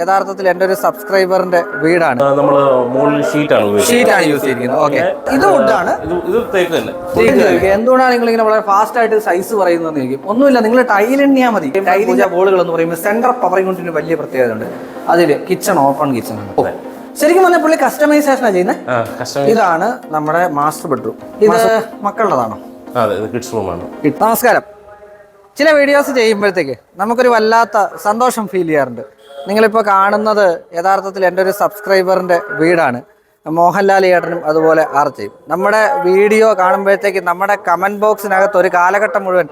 യഥാർത്ഥത്തിൽ എന്റെ ഒരു സബ്സ്ക്രൈബറിന്റെ വീടാണ്. നമ്മൾ മുകളിൽ ഷീറ്റാണ് ഷീറ്റാണ് യൂസ് ചെയ്തിരിക്കുന്നത്. ഓക്കെ ഇത് വുഡാണ് എന്തുകൊണ്ടാണ് നിങ്ങൾ ഇങ്ങനെ വളരെ ഫാസ്റ്റ് ആയിട്ട് സൈസ് പറയുന്നത് ഒന്നുമില്ല നിങ്ങൾ ടൈൽ എണ്ണിയാൽ മതി. ടൈലിന്റെ ബോളുകൾ എന്ന് പറയുമ്പോൾ സെന്റർ പവറിംഗ് കൊണ്ടിന് വലിയ പ്രത്യേകത ഉണ്ട്. അതിൽ കിച്ചൺ ഓപ്പൺ കിച്ചൺ ആണ് ശരിക്കും പറഞ്ഞാൽ പുള്ളി കസ്റ്റമൈസേഷൻ ആണ് ചെയ്യുന്നത് ഇതാണ് നമ്മുടെ മാസ്റ്റർ ബെഡ്റൂം ഇത് മക്കളുടേതാണോ? നമസ്കാരം. ചില വീഡിയോസ് ചെയ്യുമ്പോഴത്തേക്ക് നമുക്കൊരു വല്ലാത്ത സന്തോഷം ഫീൽ ചെയ്യാറുണ്ട്. നിങ്ങളിപ്പോൾ കാണുന്നത് യഥാർത്ഥത്തിൽ എന്റെ ഒരു സബ്സ്ക്രൈബറിന്റെ വീടാണ്. മോഹൻലാൽ ഏട്ടനും അതുപോലെ ആർച്ചയും. നമ്മുടെ വീഡിയോ കാണുമ്പോഴത്തേക്ക് നമ്മുടെ കമന്റ് ബോക്സിനകത്ത് ഒരു കാലഘട്ടം മുഴുവൻ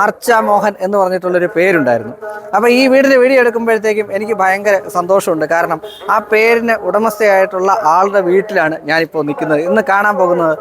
ആർച്ച മോഹൻ എന്ന് പറഞ്ഞിട്ടുള്ളൊരു പേരുണ്ടായിരുന്നു. അപ്പോൾ ഈ വീടിന്റെ വീഡിയോ എടുക്കുമ്പോഴത്തേക്കും എനിക്ക് ഭയങ്കര സന്തോഷമുണ്ട്. കാരണം ആ പേരിന് ഉടമസ്ഥയായിട്ടുള്ള ആളുടെ വീട്ടിലാണ് ഞാനിപ്പോൾ നിൽക്കുന്നത്. ഇന്ന് കാണാൻ പോകുന്നത്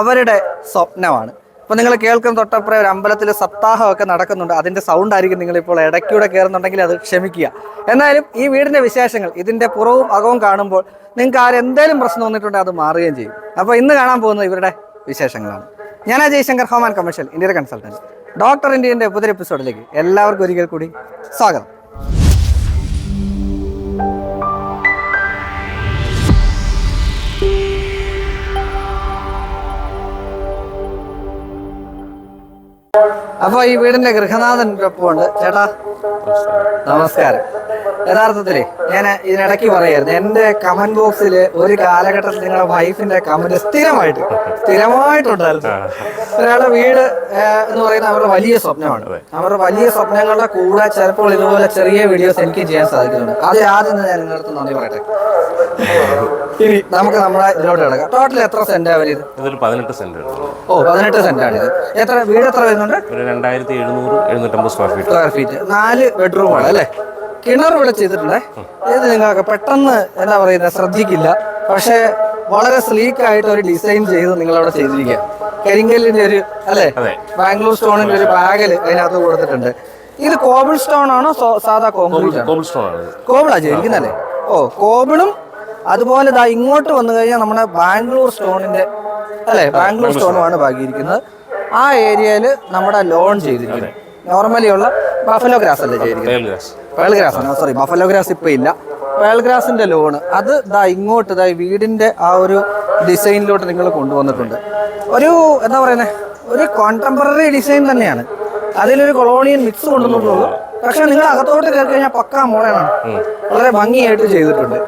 അവരുടെ സ്വപ്നമാണ്. ഇപ്പൊ നിങ്ങൾ കേൾക്കുന്ന തൊട്ടപ്പുറം ഒരു അമ്പലത്തിൽ സപ്താഹമൊക്കെ നടക്കുന്നുണ്ട്. അതിന്റെ സൗണ്ട് ആയിരിക്കും നിങ്ങൾ ഇപ്പോൾ ഇടയ്ക്കൂടെ കയറുന്നുണ്ടെങ്കിൽ അത് ക്ഷമിക്കുക. എന്നാലും ഈ വീടിന്റെ വിശേഷങ്ങൾ ഇതിന്റെ പുറവും അകവും കാണുമ്പോൾ നിങ്ങൾക്ക് ആരെന്തേലും പ്രശ്നം വന്നിട്ടുണ്ടെങ്കിൽ അത് മാറുകയും ചെയ്യും. അപ്പോൾ ഇന്ന് കാണാൻ പോകുന്നത് ഇവരുടെ വിശേഷങ്ങളാണ്. ഞാൻ ആ ജയശങ്കർ ഹോമാൻ കമേഴ്ഷ്യൽ ഇന്ത്യയുടെ കൺസൾട്ടന്റ് ഡോക്ടർ ഇന്ത്യന്റെ പുതിയ എപ്പിസോഡിലേക്ക് എല്ലാവർക്കും ഒരിക്കൽ കൂടി സ്വാഗതം. അപ്പോൾ ഈ വീടിന്റെ ഗൃഹനാഥൻ ഉണ്ട് ചേട്ടാ നമസ്കാരം. യഥാർത്ഥത്തിലേ ഞാൻ ഇതിനിടയ്ക്ക് പറയായിരുന്നു. എന്റെ കമന്റ് ബോക്സിൽ ഒരു കാലഘട്ടത്തിൽ നിങ്ങളുടെ വൈഫിന്റെ കമന്റ് സ്ഥിരമായിട്ട് സ്ഥിരമായിട്ടുണ്ടായിരുന്നു. ഒരാളുടെ വീട് എന്ന് പറയുന്നത് അവരുടെ വലിയ സ്വപ്നമാണ്. അവരുടെ വലിയ സ്വപ്നങ്ങളുടെ കൂടെ ചിലപ്പോൾ ഇതുപോലെ ചെറിയ വീഡിയോസ് എനിക്ക് ചെയ്യാൻ സാധിക്കുന്നുണ്ട്. അത് ആദ്യം ഞാൻ നിങ്ങളുടെ നന്ദി പറയട്ടെ. ഇനി നമുക്ക് നമ്മുടെ ഇതിലോട്ട് കിടക്കാം. ടോട്ടൽ എത്ര സെന്റ് വരുന്നത് ഇതൊരു പതിനെട്ട് സെന്റ് ഓ പതിനെട്ട് സെന്റാണ് ഇത്. എത്ര വീട് എത്ര വരുന്നുണ്ട്? രണ്ടായിരത്തി എഴുന്നൂറ് എഴുന്നൂറ്റമ്പത് സ്ക്വയർ ഫീറ്റ് സ്ക്വയർ ഫീറ്റ് നാല് ബെഡ്റൂമാണ് അല്ലേ? കിണർ ഇവിടെ ചെയ്തിട്ടുണ്ടേ ഇത് നിങ്ങൾക്ക് പെട്ടെന്ന് എന്താ പറയുന്നത് ശ്രദ്ധിക്കില്ല. പക്ഷേ വളരെ സ്ലീക്ക് ആയിട്ട് ഒരു ഡിസൈൻ ചെയ്ത് നിങ്ങൾ അവിടെ ചെയ്തിരിക്കുക. കരിങ്കല്ലിന്റെ ഒരു അല്ലേ. ബാംഗ്ലൂർ സ്റ്റോണിന്റെ ഒരു ബാഗൽ അതിനകത്ത് കൊടുത്തിട്ടുണ്ട്. ഇത് കോബിൾ സ്റ്റോൺ ആണോ സാധാ കോൺക്രീറ്റ് കോബിളാ ചെയ്തിരിക്കുന്നല്ലേ ഓ കോബിളും അതുപോലെ ദാ ഇങ്ങോട്ട് വന്നു കഴിഞ്ഞാൽ നമ്മുടെ ബാംഗ്ലൂർ സ്റ്റോണിന്റെ അല്ലെ? ബാംഗ്ലൂർ സ്റ്റോണുമാണ് ബാക്കിയിരിക്കുന്നത്. ആ ഏരിയയിൽ നമ്മുടെ ലോൺ ചെയ്തിരിക്കുന്നത് നോർമലി ഉള്ള ബഫലോ ഗ്രാസ് അല്ലേ പേൾ ഗ്രാസ് ആണ്. സോറി ബഫലോ ഗ്രാസ് ഇപ്പൊ ഇല്ല. പേൾ ഗ്രാസിന്റെ ലോണ് അത് ദാ ഇങ്ങോട്ട് ദാ വീടിന്റെ ആ ഒരു ഡിസൈനിലോട്ട് നിങ്ങൾ കൊണ്ടുവന്നിട്ടുണ്ട്. ഒരു എന്താ പറയുന്നത് ഒരു കോണ്ടംപററി ഡിസൈൻ തന്നെയാണ്. അതിലൊരു കൊളോണിയൻ മിക്സ് കൊണ്ടുവന്നിട്ടുള്ളൂ. പക്ഷെ നിങ്ങൾ അകത്തോട്ട് കയറി കഴിഞ്ഞാൽ പക്കാ മോളാണ് വളരെ ഭംഗിയായിട്ട് ചെയ്തിട്ടുണ്ട്.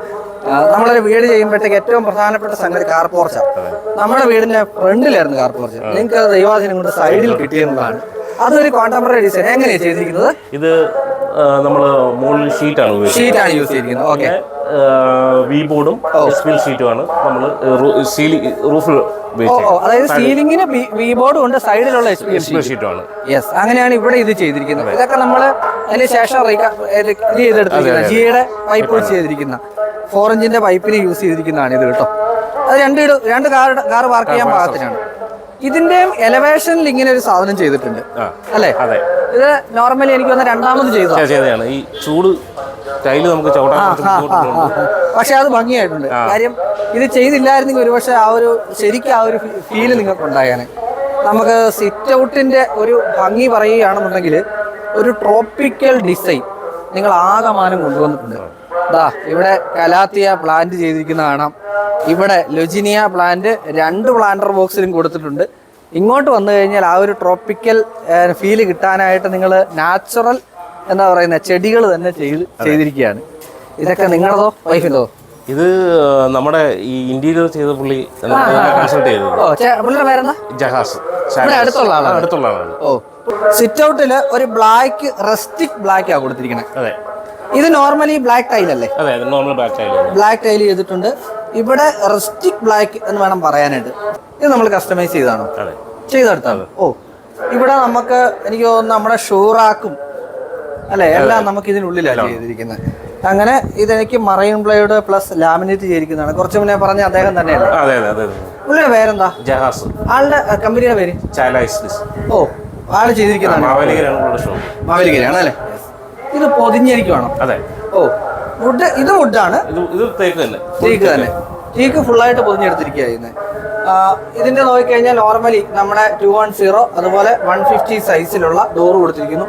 നമ്മളൊരു വീട് ചെയ്യുമ്പോഴത്തേക്ക് ഏറ്റവും പ്രധാനപ്പെട്ട സംഗതി കാർ പോർച്ച നമ്മുടെ വീടിന്റെ ഫ്രണ്ടിലായിരുന്നു കാർ പോർച്ച നിങ്ങൾക്ക് ദൈവാധീനം കൊണ്ട് സൈഡിൽ കിട്ടിയെന്നുള്ളതാണ്. അതൊരു കോണ്ടംപററി ഡിസൈൻ എങ്ങനെയാണ് ചെയ്തിരിക്കുന്നത്? ഇത് നമ്മൾ മുകളിൽ ഷീറ്റാണ് ഉപയോഗിക്കുന്നത്. ഷീറ്റാണ് യൂസ് ചെയ്തിരിക്കുന്നത്. ഓക്കെ വി ബോർഡും എസ് പി ഷീറ്റുമാണ് നമ്മൾ സീലിംഗ് റൂഫിൽ അതായത് സീലിംഗിന് വി ബോർഡും ഉണ്ട് സൈഡിലുള്ള എച്ച് പി എസ് ഷീറ്റുമാണ്. യെസ് അങ്ങനെയാണ് ഇവിടെ ഇത് ചെയ്തിരിക്കുന്നത്. ഇതൊക്കെ നമ്മൾ അതിന് ശേഷം ഇത് ഇത് ജിയുടെ പൈപ്പ് വെച്ച് ചെയ്തിരിക്കുന്ന. ഫോർ ഇഞ്ചിന്റെ പൈപ്പിന് യൂസ് ചെയ്തിരിക്കുന്നതാണ് ഇത് കേട്ടോ. അത് രണ്ട് രണ്ട് കാർ കാർ പാർക്ക് ചെയ്യാൻ പാകത്തിനാണ്. ഇതിന്റെയും എലവേഷനിൽ ഇങ്ങനെ ഒരു സാധനം ചെയ്തിട്ടുണ്ട്. അല്ലേ? അതെ. ഇത് നോർമലി എനിക്ക് വന്ന രണ്ടാമത് ചെയ്തതാണ് ചെയ്ത- ചെയ്തതാണ് ഈ ചൂട് ടൈൽ നമുക്ക് പക്ഷെ അത് ഭംഗിയായിട്ടുണ്ട്. കാര്യം ഇത് ചെയ്തില്ലായിരുന്നെങ്കിൽ ഒരുപക്ഷെ ആ ഒരു ശരിക്കും ആ ഒരു ഫീൽ നിങ്ങൾക്ക് ഉണ്ടായേനെ നമുക്ക് സിറ്റ് ഔട്ടിന്റെ ഒരു ഭംഗി പറയുകയാണെന്നുണ്ടെങ്കിൽ ഒരു ട്രോപ്പിക്കൽ ഡിസൈൻ നിങ്ങൾ ആകമാനം കൊണ്ടുവന്നിട്ടുണ്ട് ദാ ഇവിടെ കലാത്തിയ പ്ലാന്റ് ചെയ്തിരിക്കുന്ന കാണാം. ഇവിടെ ലുജിനിയ പ്ലാന്റ് രണ്ട് പ്ലാന്റർ ബോക്സിലും കൊടുത്തിട്ടുണ്ട്. ഇങ്ങോട്ട് വന്നു കഴിഞ്ഞാൽ ആ ഒരു ട്രോപ്പിക്കൽ ഫീൽ കിട്ടാനായിട്ട് നിങ്ങൾ നാച്ചുറൽ എന്താ പറയുന്ന ചെടികൾ തന്നെ ചെയ്ത് ചെയ്തിരിക്കുകയാണ്. ഇതൊക്കെ നിങ്ങളതോ? വൈഫിന്റെതോ ഇത്? നമ്മുടെ ഈ ഇന്റീരിയർ ചെയ്ത പുള്ളി കൺസൾട്ട് ചെയ്തത്. ജഹാസ്. അടുത്തുള്ള ആളാണ്. അടുത്തുള്ള ആളാണ്. ഓ. സിറ്റ് ഔട്ടിൽ ഒരു ബ്ലാക്ക് റെസ്റ്റിക് ബ്ലാക്ക് ആ കൊടുത്തിരിക്കണേ. അതെ. ഇത് നോർമലി ബ്ലാക്ക് ടൈൽ അല്ലേ? അതെ normal black tile black tile ചെയ്തിട്ടുണ്ട്. ഇവിടെ റെസ്റ്റിക് ബ്ലാക്ക് എന്ന് വേണം പറയാനായിട്ട്. ഇത് നമ്മൾ കസ്റ്റമൈസ് ചെയ്താണോ ചെയ്തെടുത്താണ് ഓ ഇവിടെ നമുക്ക് എനിക്ക് തോന്നുന്നു നമ്മുടെ ഷൂറാക്കും അല്ലെ? എല്ലാം നമുക്ക് ഇതിനുള്ളിലാണ് ചെയ്തിരിക്കുന്നത്. അങ്ങനെ ഇതെനിക്ക് മറൈൻ ബ്ലേഡ് പ്ലസ് ലാമിനേറ്റ് ചെയ്തിരിക്കുന്നതാണ്. കുറച്ച് മുന്നേ പറഞ്ഞ അദ്ദേഹം തന്നെയാണ് പുള്ളിയുടെ പേരെന്താ? ജഹാസ്. ആളുടെ കമ്പനിയുടെ പേര്? ഓ ആൾ ചെയ്തിരിക്കുന്നതാണ്. മാവേലിക്കരയാണ് അല്ലേ? ഇത് പൊതിഞ്ഞിരിക്കുവാണോ അതെ. ഓ വുഡ് ഇത് വുഡാണ്. ഇത് തേക്ക് തന്നെ. ടീക്ക് തന്നെ. ആയിട്ട് ഫുള്ളായിട്ട് പൊതിഞ്ഞെടുത്തിരിക്കുക ചെയ്യുന്നത് ഇതിന്റെ നോക്കിക്കഴിഞ്ഞാൽ നോർമലി നമ്മുടെ ടു വൺ സീറോ അതുപോലെ വൺ ഫിഫ്റ്റി സൈസിലുള്ള ഡോർ കൊടുത്തിരിക്കുന്നു.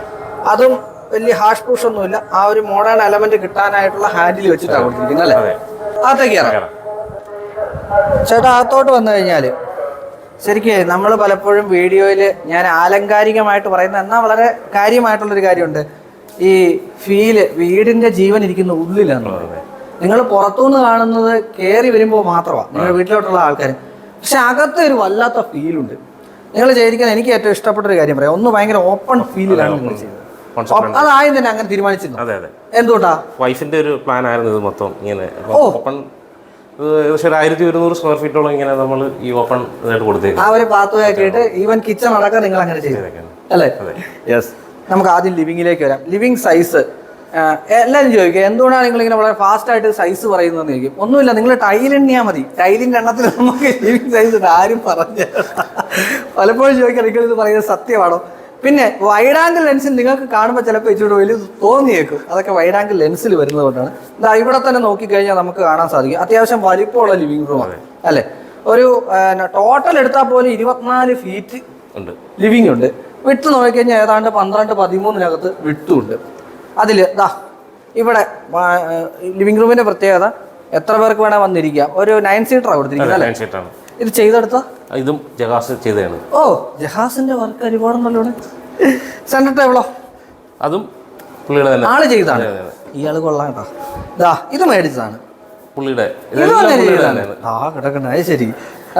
അതും വലിയ ഹാഷ് പുഷ് ഒന്നുമില്ല. ആ ഒരു മോഡേൺ എലമെന്റ് കിട്ടാനായിട്ടുള്ള ഹാൻഡിൽ വെച്ചിട്ടാണ് കൊടുത്തിരിക്കുന്നത് അല്ലേ? അതൊക്കെ അകത്തേക്ക് ഇറങ്ങാം ചേട്ടാ അകത്തോട്ട് വന്നു കഴിഞ്ഞാൽ ശരിക്കും നമ്മൾ പലപ്പോഴും വീഡിയോയിൽ ഞാൻ ആലങ്കാരികമായിട്ട് പറയുന്ന എന്നാൽ വളരെ കാര്യമായിട്ടുള്ളൊരു കാര്യമുണ്ട്. ഈ ഫീൽ വീടിന്റെ ജീവൻ ഇരിക്കുന്ന ഉള്ളിലാണ്. നിങ്ങൾ പുറത്തുനിന്ന് കാണുന്നത് കയറി വരുമ്പോൾ മാത്രമാണ് നിങ്ങളുടെ വീട്ടിലോട്ടുള്ള ആൾക്കാർ പക്ഷെ അകത്ത് ഒരു വല്ലാത്ത ഫീലുണ്ട് നിങ്ങൾ ചെയ്തിരിക്കുന്ന എനിക്ക് ഏറ്റവും ഇഷ്ടപ്പെട്ട ഒരു കാര്യം പറയാം. ഒന്ന് ഭയങ്കര ഓപ്പൺ ഫീലിലാണ് നിങ്ങൾ ചെയ്തത് അതാദ്യം തന്നെ അങ്ങനെ തീരുമാനിച്ചിരുന്നു. അതെ അതെ. എന്തുകൊണ്ടാ? വൈഫിന്റെ ഒരു പ്ലാൻ ആയിരുന്നു ഇത് മൊത്തം ഇങ്ങനെ. ഓപ്പൺ ഏകദേശം ഒരു ആയിരത്തി ഒരുന്നൂറ് സ്ക്വയർ ഫീറ്റോളം ഇങ്ങനെ നമ്മൾ ഈ ഓപ്പൺ ഇതായിട്ട് കൊടുത്തേക്കും ആ ഒരു പാത്വേ ആക്കിയിട്ട് ഈവൻ കിച്ചൺ അടക്കം നിങ്ങൾ അങ്ങനെ ചെയ്തേക്കാം അല്ലേ? അതെ. യെസ് നമുക്ക് ആദ്യം ലിവിങ്ങിലേക്ക് വരാം. ലിവിങ് സൈസ് എല്ലാവരും ചോദിക്കുക എന്തുകൊണ്ടാണ് നിങ്ങൾ ഇങ്ങനെ വളരെ ഫാസ്റ്റ് ആയിട്ട് സൈസ് പറയുന്നതെന്ന് ചോദിക്കും. ഒന്നുമില്ല നിങ്ങൾ ടൈൽ എണ്ണിയാൽ മതി. ടൈലിന്റെ എണ്ണത്തിൽ നമുക്ക് ലിവിങ് സൈസ് ആരും പറഞ്ഞു പലപ്പോഴും ചോദിക്കാം നിങ്ങൾ ഇത് പറയുന്നത് സത്യമാണോ? പിന്നെ വൈഡ് ആംഗിൾ ലെൻസിൽ നിങ്ങൾക്ക് കാണുമ്പോൾ ചിലപ്പോൾ ഇച്ചിരി വലിയ തോന്നിയേക്കും. അതൊക്കെ വൈഡ് ആംഗിൾ ലെൻസിൽ വരുന്നത് കൊണ്ടാണ്. ഇതാ ഇവിടെ തന്നെ നോക്കിക്കഴിഞ്ഞാൽ നമുക്ക് കാണാൻ സാധിക്കും. അത്യാവശ്യം വലിപ്പമുള്ള ലിവിംഗ് റൂമാണ് അല്ലേ? ഒരു ടോട്ടൽ എടുത്താൽ പോലും ഇരുപത്തിനാല് ഫീറ്റ് ഉണ്ട്. ലിവിംഗ് ഉണ്ട്. വിട്ട് നോക്കിക്കഴിഞ്ഞാൽ ഏതാണ്ട് പന്ത്രണ്ട് പതിമൂന്നിനകത്ത് വിട്ടുമുണ്ട്. അതിൽ ദാ ഇവിടെ ലിവിംഗ് റൂമിന്റെ പ്രത്യേകത എത്ര പേർക്ക് വേണേൽ വന്നിരിക്കാം. ഒരു നയൻ സീറ്ററാണ് കൊടുത്തിരിക്കുന്നത് അല്ലേ? ഇത് ചെയ്തെടുത്ത? ഇതും ജഹാസ് ചെയ്തതാണ്. ഓ ജഹാസിന്റെ വർക്ക് ഒരുപാടുണ്ടല്ലോ സെന്റർ ടേബിളോ അതും പുള്ളിയുടെ തന്നെ. ആൾ ചെയ്താണ് ഇയാൾ കൊള്ളാം കേട്ടോ. ഇത് മേടിച്ചതാണ്. പുള്ളിയുടെ ആ കിടക്കണ്ട അത് ശരി.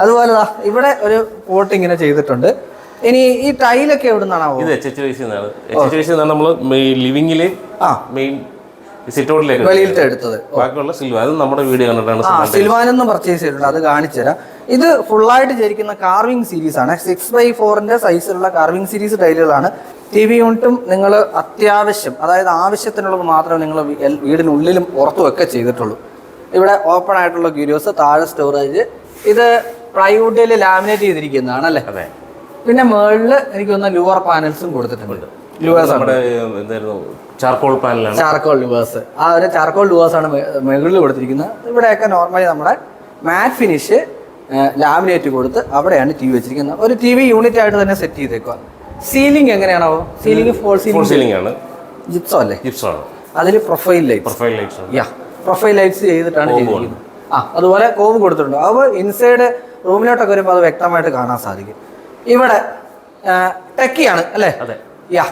അതുപോലെ ഇവിടെ ഒരു പോട്ട് ഇങ്ങനെ ചെയ്തിട്ടുണ്ട്. ഇനി ഈ ടൈലൊക്കെ എവിടുന്നാണാവോ ഇത് എച്ച് എച്ച് വൈസി എന്നാണ് എച്ച് എച്ച് വൈസി എന്നാണ് നമ്മൾ ലിവിങ്ങിൽ മെയിൻ സിറ്റൗട്ടിലേക്ക് വെളിയിലത്തെ എടുത്തത്. ബാക്കിയുള്ള സിൽവാൻ അത് നമ്മുടെ വീഡിയോ കണ്ടിട്ടാണ് സിൽവാൻ ഒന്നും പർച്ചേസ് ചെയ്തിട്ടുണ്ട് അത് കാണിച്ചു തരാം. ഇത് ഫുള്ളായിട്ട് ചെയ്തിരിക്കുന്ന കാർവിംഗ് സീരീസ് ആണ്. സിക്സ് ബൈ ഫോറിന്റെ സൈസിലുള്ള കാർവിംഗ് സീരീസ് ടൈലുകളാണ് ടി വി യൂണിറ്റും നിങ്ങൾ അത്യാവശ്യം അതായത് ആവശ്യത്തിനുള്ളത് മാത്രമേ നിങ്ങൾ വീടിനുള്ളിലും പുറത്തും ഒക്കെ ചെയ്തിട്ടുള്ളൂ. ഇവിടെ ഓപ്പൺ ആയിട്ടുള്ള ക്യൂരിയോസ് താഴെ സ്റ്റോറേജ് ഇത് പ്ലൈവുഡിൽ ലാമിനേറ്റ് ചെയ്തിരിക്കുന്നതാണ് അല്ലേ? അതെ. പിന്നെ മേളിൽ എനിക്ക് തോന്നുന്ന ലുവർ പാനൽസും കൊടുത്തിട്ടുണ്ട്. ലുവേഴ്സ് നമ്മുടെ എന്തായിരുന്നു? ചാർക്കോൾ പാനലാണ് ചാർക്കോൾ ലുവേഴ്സ് ആ ഒരു ചാർക്കോൾ ലുവേഴ്സ് ആണ് മുകളിൽ കൊടുത്തിരിക്കുന്നത്. ഇവിടെയൊക്കെ നോർമലി നമ്മുടെ മാറ്റ് ഫിനിഷ് ലാമിനേറ്റ് കൊടുത്ത് അവിടെയാണ് ടി വി വെച്ചിരിക്കുന്നത്. ഒരു ടി വി യൂണിറ്റ് ആയിട്ട് തന്നെ സെറ്റ് ചെയ്തേക്കുക സീലിംഗ് എങ്ങനെയാണോ സീലിംഗ് ഫോൾ സീലിംഗ് ആണ്. ജിപ്സോ അല്ലേ? ജിപ്സോ ആണ്. അതിൽ profile light profile lights yeah profile lights ചെയ്തിട്ടാണ് ചെയ്തിരിക്കുന്നത്. ആ അതുപോലെ കോവ് കൊടുത്തിട്ടുണ്ട്. അപ്പോൾ ഇൻസൈഡ് റൂമിലോട്ടൊക്കെ വരുമ്പോൾ അത് വ്യക്തമായിട്ട് കാണാൻ സാധിക്കും. ഇവിടെ ടെക്കിയാണ് അല്ലേ? അതെ. യാ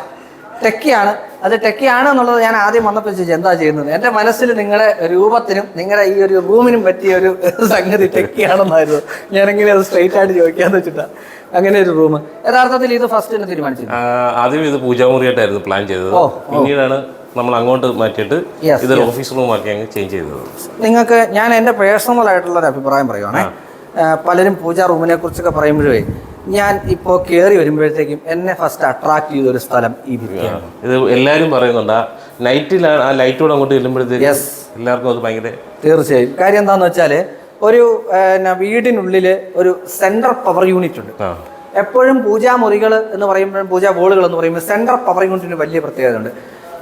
ടെക്കിയാണ് അത് ടെക്കിയാണ് എന്നുള്ളത് ഞാൻ ആദ്യം വന്നപ്പോൾ ചോദിച്ചു എന്താ ചെയ്യുന്നത്? എന്റെ മനസ്സിൽ നിങ്ങളെ രൂപത്തിനും നിങ്ങളുടെ ഈ ഒരു റൂമിനും പറ്റിയ ഒരു സംഗതി ടെക്കിയാണെന്നായിരുന്നു ഞാനെങ്ങനെ അത് സ്ട്രെയിറ്റ് ആയിട്ട് ചോദിക്കാന്ന് വെച്ചിട്ടാ. അങ്ങനെ ഒരു റൂം. യഥാർത്ഥത്തിൽ ഇത് ഫസ്റ്റ് തന്നെ തീരുമാനിച്ചു ആദ്യം ഇത് പൂജാമുറിയായിട്ടായിരുന്നു പ്ലാൻ ചെയ്തത്. പിന്നീടാണ് നമ്മൾ അങ്ങോട്ട് മാറ്റിയിട്ട് ഇത് ഇതൊരു ഓഫീസ് റൂം ആക്കി അങ്ങ് ചേഞ്ച് ചെയ്തത്. നിങ്ങൾക്ക് ഞാൻ എന്റെ പേഴ്സണൽ ആയിട്ടുള്ള ഒരു അഭിപ്രായം പറയുവാണേ. പലരും പൂജാ റൂമിനെ കുറിച്ചൊക്കെ പറയുമ്പോഴേ ഞാൻ ഇപ്പോ കേറി വരുമ്പോഴത്തേക്കും എന്നെ ഫസ്റ്റ് അട്രാക്ട് ചെയ്ത ഒരു സ്ഥലം ഈ ഭിത്തിയാണ് ഇത് എല്ലാരും പറയുന്നുണ്ട്. ആ നൈറ്റിലാണ് ആ ലൈറ്റോട് അങ്ങോട്ട് ചെല്ലുമ്പോഴത്തേക്ക് Yes. എല്ലാവർക്കും അത് ഭയങ്കര തീർച്ചയായും. കാര്യം എന്താന്ന് വെച്ചാൽ ഒരു ആ, ന, വീടിനുള്ളിൽ ഒരു സെൻട്രൽ പവർ യൂണിറ്റ് ഉണ്ട്. ആ. എപ്പോഴും പൂജാമുറികൾ എന്ന് പറയുമ്പോഴും പൂജാ ബോളുകൾ എന്ന് പറയുമ്പോൾ സെൻട്രൽ പവർ യൂണിറ്റിന് വലിയ പ്രത്യേകത ഉണ്ട്.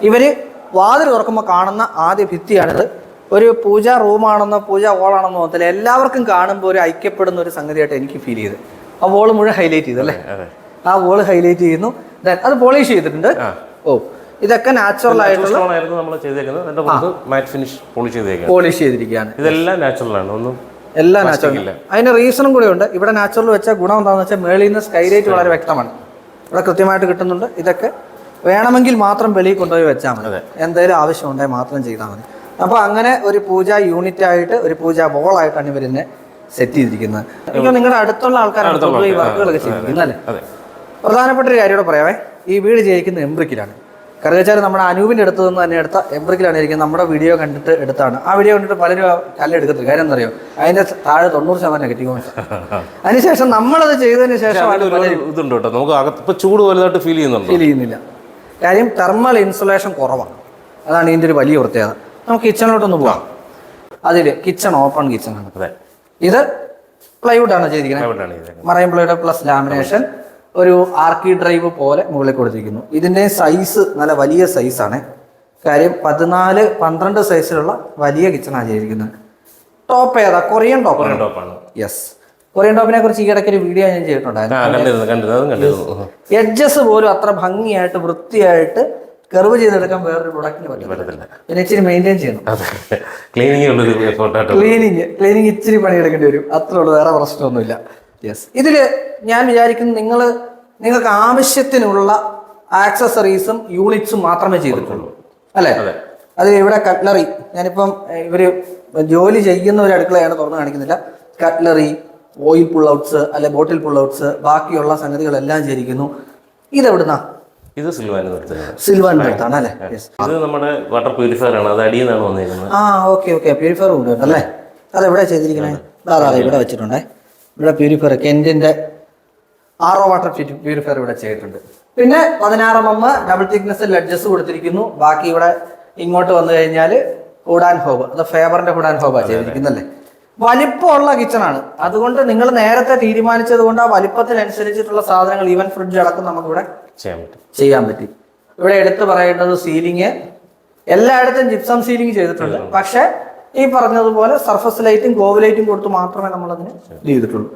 ഇവർ വാതിൽ തുറക്കുമ്പോൾ കാണുന്ന ആദ്യ ഭിത്തിയാണിത്. ഒരു പൂജാ റൂമാണെന്നോ പൂജാ ഹോളാണെന്നോ അതിൽ എല്ലാവർക്കും കാണുമ്പോൾ ഒരു ഐക്യപ്പെടുന്ന ഒരു സംഗതിയായിട്ട് എനിക്ക് ഫീൽ ചെയ്ത്. ആ വോൾ മുഴുവൻ ഹൈലൈറ്റ് ചെയ്തു അല്ലേ? ആ വോൾ ഹൈലൈറ്റ് ചെയ്യുന്നു. അത് പോളിഷ് ചെയ്തിട്ടുണ്ട്. ഓ ഇതൊക്കെ നാച്ചുറൽ ആയിട്ടുള്ള നമ്മൾ ചെയ്തേക്കുന്നത്. അതിന്റെ പുറത്ത് മാറ്റ് ഫിനിഷ് പോളിഷ് ചെയ്തേക്കുന്നത് പോളിഷ് ചെയ്തിരിക്കുകയാണ്. ഇതെല്ലാം നാച്ചുറൽ ആണ്. ഒന്നും എല്ലാം നാച്ചുറൽ അതിന് റീസണും കൂടെ ഉണ്ട്. ഇവിടെ നാച്ചുറൽ വെച്ച ഗുണം എന്താണെന്ന് വെച്ചാൽ മേളിൽ നിന്ന് സ്കൈ ലൈറ്റ് വളരെ വ്യക്തമാണ്. ഇവിടെ കൃത്യമായിട്ട് കിട്ടുന്നുണ്ട്. ഇതൊക്കെ വേണമെങ്കിൽ മാത്രം വെളിയിൽ കൊണ്ടുപോയി വെച്ചാൽ മതി. എന്തെങ്കിലും ആവശ്യം ഉണ്ടെങ്കിൽ മാത്രം ചെയ്താൽ മതി. അപ്പോൾ അങ്ങനെ ഒരു പൂജ യൂണിറ്റ് ആയിട്ട് ഒരു പൂജ ബോളായിട്ടാണ് ഇവരിന്നെ സെറ്റ് ചെയ്തിരിക്കുന്നത്. നിങ്ങളുടെ അടുത്തുള്ള ആൾക്കാരാണ് പൊതുവെ ഈ വർക്കുകളൊക്കെ ചെയ്തിരിക്കുന്നത് അല്ലേ? പ്രധാനപ്പെട്ട ഒരു കാര്യം കൂടെ പറയാവേ. ഈ വീട് ജയിക്കുന്ന എംബ്രിക്കിലാണ്. കറുകച്ചാൽ നമ്മുടെ അനൂപിന്റെ അടുത്ത് നിന്ന് തന്നെ എടുത്ത എംബ്രിക്കിലാണ് ഇരിക്കുന്നത്. നമ്മുടെ വീഡിയോ കണ്ടിട്ട് എടുത്താണ്. ആ വീഡിയോ കണ്ടിട്ട് പലരും കല്ലെടുക്കത്തില്ല കല്ല് എടുക്കത്തില്ല. കാര്യം എന്താ അറിയോ അതിന്റെ താഴെ തൊണ്ണൂറ് ശതമാനം നെഗറ്റീവ് അതിനുശേഷം നമ്മളത് ചെയ്തതിന് ശേഷം ഇതുണ്ട് കേട്ടോ. നമുക്ക് ചൂട് വലുതായിട്ട് ഫീൽ ചെയ്യുന്നുണ്ട്? ഫീൽ ചെയ്യുന്നില്ല. കാര്യം തെർമൽ ഇൻസുലേഷൻ കുറവാണ്. അതാണ് ഇതിന്റെ ഒരു വലിയ പ്രത്യേകത. നമുക്ക് കിച്ചണിലോട്ടൊന്ന് പോവാം. അതിൽ കിച്ചൺ ഓപ്പൺ കിച്ചൺ ആണ്. അതെ. ഇത് പ്ലൈവുഡ് ആണ് ചെയ്തിരിക്കുന്നത്. മറൈൻ പ്ലൈവുഡ് പ്ലസ് ലാമിനേഷൻ ഒരു ആർക്കി ഡ്രൈവ് പോലെ മുകളിൽ കൊടുത്തിരിക്കുന്നു. ഇതിന്റെ സൈസ് നല്ല വലിയ സൈസാണ് കാര്യം പതിനാല് പന്ത്രണ്ട് സൈസിലുള്ള വലിയ കിച്ചണാണ് ചെയ്തിരിക്കുന്നത്. ടോപ്പ് ഏതാ? കൊറിയൻ ടോപ്പ് ടോപ്പാണ് യെസ് കൊറിയൻ ടോപ്പിനെ കുറിച്ച് ഈ ഇടയ്ക്ക് ഒരു വീഡിയോ ഞാൻ ചെയ്തിട്ടുണ്ടായിരുന്നു. എഡ്ജസ് പോലും അത്ര ഭംഗിയായിട്ട് വൃത്തിയായിട്ട് കർവ് ചെയ്തെടുക്കാൻ വേറൊരു പ്രൊഡക്റ്റിന് പറ്റത്തില്ല. പിന്നെ ഇച്ചിരി മെയിന്റെയിൻ ചെയ്യണം. ക്ലീനിങ് ക്ലീനിങ് ക്ലീനിങ് ഇച്ചിരി പണിയെടുക്കേണ്ടി വരും. അത്രേ ഉള്ളൂ വേറെ പ്രശ്നമൊന്നുമില്ല. യെസ് ഇതിൽ ഞാൻ വിചാരിക്കുന്നു നിങ്ങൾ നിങ്ങൾക്ക് ആവശ്യത്തിനുള്ള ആക്സസറീസും യൂണിറ്റ്സും മാത്രമേ ചെയ്തിട്ടുള്ളൂ. അല്ലേ? അത്. ഇവിടെ കട്ട്ലറി ഞാനിപ്പം ഇവർ ജോലി ചെയ്യുന്ന ഒരു അടുക്കളയാണ് തുറന്നു കാണിക്കുന്നില്ല. കട്ട്ലറി ഓയിൽ പുൾ ഔട്ട്സ് അല്ലെ ബോട്ടിൽ പുൾ ഔട്ട്സ് ബാക്കിയുള്ള സംഗതികളെല്ലാം ചെയ്തിരിക്കുന്നു. ഇതെവിടുന്നാ? ഇത് സിൽവാൻ ആണ് സിൽവർ അടുത്താണ് അല്ലേ? ഇത് നമ്മുടെ വാട്ടർ പ്യൂരിഫയർ ആണ്. അത് അടിയിൽ നിന്നാണ് വന്നിരിക്കുന്നത് ആ ഓക്കെ ഓക്കെ. പ്യൂരിഫയർ ഉണ്ട് അല്ലേ? അത് എവിടെ ചെയ്തിരിക്കണേ? അതാ ഇവിടെ വെച്ചിട്ടുണ്ടേ. ഇവിടെ പ്യൂരിഫയർ കെന്റിന്റെ ആറോ വാട്ടർ പ്യൂരിഫയർ ഇവിടെ ചെയ്തിട്ടുണ്ട്. പിന്നെ പതിനാറ് M M double thickness ledges കൊടുത്തിരിക്കുന്നു. ബാക്കി ഇവിടെ ഇങ്ങോട്ട് വന്നു കഴിഞ്ഞാൽ ഹൂഡാൻ ഹോബ്. അത് ഫേബറിന്റെ ഹൂഡാൻ ഹോബാണ് ചെയ്തിരിക്കുന്നല്ലേ? വലിപ്പമുള്ള കിച്ചണാണ് അതുകൊണ്ട് നിങ്ങൾ നേരത്തെ തീരുമാനിച്ചത് കൊണ്ട് ആ വലിപ്പത്തിനനുസരിച്ചിട്ടുള്ള സാധനങ്ങൾ ഈവൻ ഫ്രിഡ്ജ് അടക്കം നമുക്കിവിടെ ചെയ്യാൻ പറ്റും. ചെയ്യാൻ പറ്റി. ഇവിടെ എടുത്തു പറയേണ്ടത് സീലിംഗ് എല്ലായിടത്തും ജിപ്സം സീലിംഗ് ചെയ്തിട്ടുണ്ട്. പക്ഷെ ഈ പറഞ്ഞതുപോലെ സർഫസ് ലൈറ്റും കോവ് ലൈറ്റും കൊടുത്ത് മാത്രമേ നമ്മൾ അതിന് ചെയ്തിട്ടുള്ളൂ.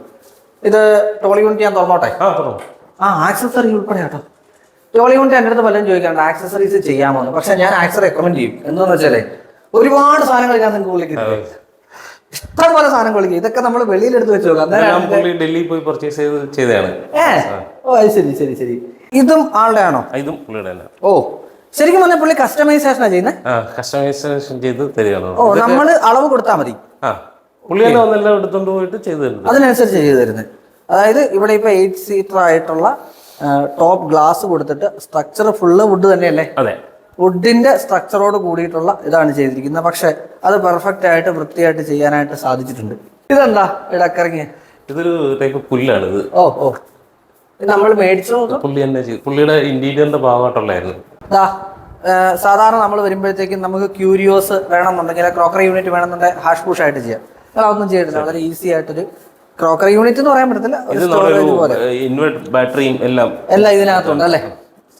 ഇത് ടോളി യൂണിറ്റ് ഞാൻ തുറന്നോട്ടെ? ആ ആക്സസറി ഉൾപ്പെടെ കേട്ടോ ടോളി യൂണിറ്റ് എന്റെ അടുത്ത് പലരും ചോദിക്കാറുണ്ട് ആക്സസറീസ് ചെയ്യാമോ എന്ന്. പക്ഷെ ഞാൻ ആക്സർ റെക്കമെൻഡ് ചെയ്യും. എന്താണെന്ന് വെച്ചാലേ ഒരുപാട് സാധനങ്ങൾ ഞാൻ നിങ്ങൾക്ക് വിളിക്കുന്നത് ഇഷ്ടംപോലെ സാധനം വിളിക്കും ഇതൊക്കെ നമ്മൾ വെളിയിലെടുത്ത് വെച്ച് നോക്കാം. പോയി പർച്ചേസ് ചെയ്ത് ചെയ്തതാണ്. ഓ അത് ശരി ശരി ശരി. ഇതും ആളുടെ ആണോ? ഇതും പുള്ളിയുടെ ഓ ശരിക്കും പറഞ്ഞാൽ പുള്ളി കസ്റ്റമൈസേഷനാണ് ചെയ്യുന്നത് കസ്റ്റമൈസേഷൻ ചെയ്ത് തരികയാണ്. ഓ നമ്മൾ അളവ് കൊടുത്താൽ മതി. ആ പുള്ളി തന്നെ വന്നെല്ലാം എടുത്തോണ്ട് പോയിട്ട് ചെയ്തു തരുന്നത്. അതിനനുസരിച്ച് ചെയ്തു തരുന്നത് അതായത് ഇവിടെ ഇപ്പൊ എയ്റ്റ് സീറ്റർ ആയിട്ടുള്ള ടോപ്പ് ഗ്ലാസ് കൊടുത്തിട്ട് സ്ട്രക്ചർ ഫുള്ള് വുഡ് തന്നെയല്ലേ? അതെ. വുഡിന്റെ സ്ട്രക്ചറോട് കൂടിയിട്ടുള്ള ഇതാണ് ചെയ്തിരിക്കുന്നത്. പക്ഷെ അത് പെർഫെക്റ്റ് ആയിട്ട് വൃത്തിയായിട്ട് ചെയ്യാനായിട്ട് സാധിച്ചിട്ടുണ്ട്. ഇതെന്താ? ഇടക്കിറങ്ങിയ ഇതൊരു ടൈപ്പ് പുല്ലാണ് ഇത് ഓ ഓ. നമ്മൾ മേടിച്ചു പുള്ളി തന്നെ ചെയ്തു. പുള്ളിയുടെ ഇന്റീരിയറിന്റെ ഭാഗമായിട്ടുള്ളായിരുന്നു ദാ സാധാരണ നമ്മൾ വരുമ്പോഴത്തേക്കും നമുക്ക് ക്യൂരിയോസ് വേണമെന്നുണ്ടെങ്കിൽ ക്രോക്കറി യൂണിറ്റ് വേണമെന്നുണ്ടെങ്കിൽ ഹാഷ് പുഷ് ആയിട്ട് ചെയ്യാം. അത് ഒന്നും ചെയ്തിട്ടില്ല വളരെ ഈസി ആയിട്ടൊരു ക്രോക്കറി യൂണിറ്റ് എന്ന് പറയാൻ പറ്റത്തില്ല. ഇൻവെർട്ട് ബാറ്ററിയും എല്ലാം. എല്ലാം ഇതിനകത്തുണ്ട് അല്ലേ?